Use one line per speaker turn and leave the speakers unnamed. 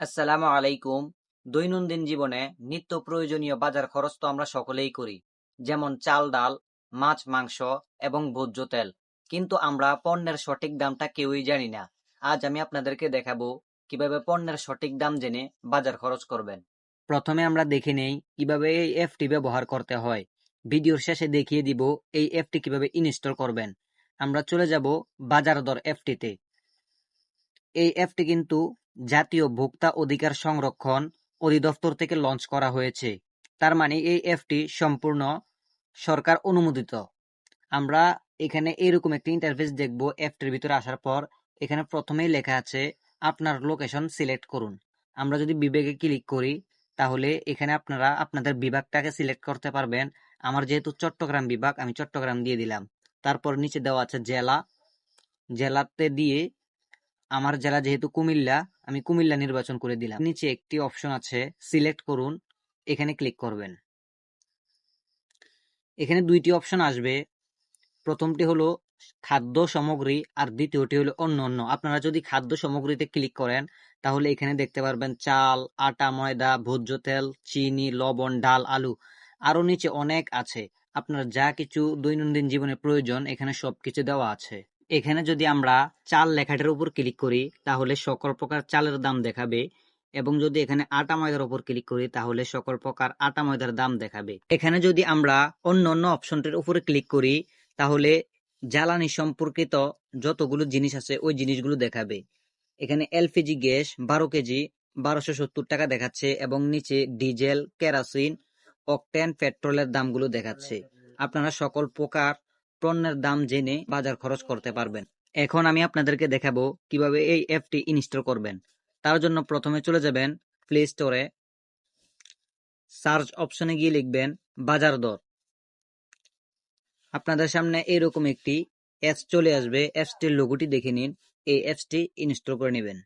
আসসালামু আলাইকুম। দৈনন্দিন জীবনে নিত্য প্রয়োজনীয় বাজার খরচ তো আমরা সকলেই করি, যেমন চাল, ডাল, মাছ, মাংস এবং ভোজ্য তেল। কিন্তু আমরা পণ্যের সঠিক দামটা কেউই জানি না। আজ আমি আপনাদেরকে দেখাবো কীভাবে পণ্যের সঠিক দাম জেনে বাজার খরচ করবেন। প্রথমে আমরা দেখে নেই কীভাবে এই অ্যাপটি ব্যবহার করতে হয়। ভিডিওর শেষে দেখিয়ে দিব এই অ্যাপটি কীভাবে ইনস্টল করবেন। আমরা চলে যাব বাজার দর অ্যাপটিতে। এই অ্যাপটি কিন্তু জাতীয় ভোক্তা অধিকার সংরক্ষণ অধিদপ্তর থেকে লঞ্চ করা হয়েছে। তার মানে এই অ্যাপটি সম্পূর্ণ সরকার অনুমোদিত। আমরা এখানে এরকম একটি ইন্টারফেস দেখব অ্যাপটির ভিতরে আসার পর। এখানে প্রথমেই লেখা আছে, আপনার লোকেশন সিলেক্ট করুন। আমরা যদি বিবেকে ক্লিক করি, তাহলে এখানে আপনারা আপনাদের বিভাগটাকে সিলেক্ট করতে পারবেন। আমার যেহেতু চট্টগ্রাম বিভাগ, আমি চট্টগ্রাম দিয়ে দিলাম। তারপর নিচে দেওয়া আছে জেলা। জেলাতে দিয়ে আমার জেলা যেহেতু কুমিল্লা, আমি কুমিল্লা নির্বাচন করে দিলাম। নিচে একটি অপশন আছে সিলেক্ট করুন, এখানে ক্লিক করবেন। এখানে দুইটি অপশন আসবে। প্রথমটি হলো খাদ্য সামগ্রী আর দ্বিতীয়টি হলো অন্য অন্য আপনারা যদি খাদ্য সামগ্রীতে ক্লিক করেন, তাহলে এখানে দেখতে পারবেন চাল, আটা, ময়দা, ভোজ্য তেল, চিনি, লবণ, ডাল, আলু। আরও নিচে অনেক আছে। আপনার যা কিছু দৈনন্দিন জীবনে প্রয়োজন, এখানে সবকিছু দেওয়া আছে। এখানে যদি আমরা চাল লেখাটার উপর ক্লিক করি, তাহলে সকল প্রকার চালের দাম দেখাবে এবং যদি এখানে আটা ময়দার উপর ক্লিক করি, তাহলে সকল প্রকার আটা ময়দার দাম দেখাবে। এখানে যদি আমরা অন্য অন্য অপশনটির উপরে ক্লিক করি, তাহলে জ্বালানি সম্পর্কিত যতগুলো জিনিস আছে, ওই জিনিসগুলো দেখাবে। এখানে এলপিজি গ্যাস বারো কেজি, বারোশো সত্তর টাকা দেখাচ্ছে এবং নিচে ডিজেল, কেরাসিন, অকটেন, পেট্রোলের দামগুলো দেখাচ্ছে। আপনারা সকল প্রকার পণ্যের দাম জেনে বাজার খরচ করতে পারবেন। এখন আমি আপনাদেরকে দেখাবো কীভাবে এই অ্যাপটি ইনস্টল করবেন। তার জন্য প্রথমে চলে যাবেন প্লে স্টোরে। সার্চ অপশনে গিয়ে লিখবেন বাজার দর। আপনাদের সামনে এরকম একটি অ্যাপস চলে আসবে। অ্যাপসটির লোগোটি দেখে নিন। এই অ্যাপসটি ইনস্টল করে নেবেন।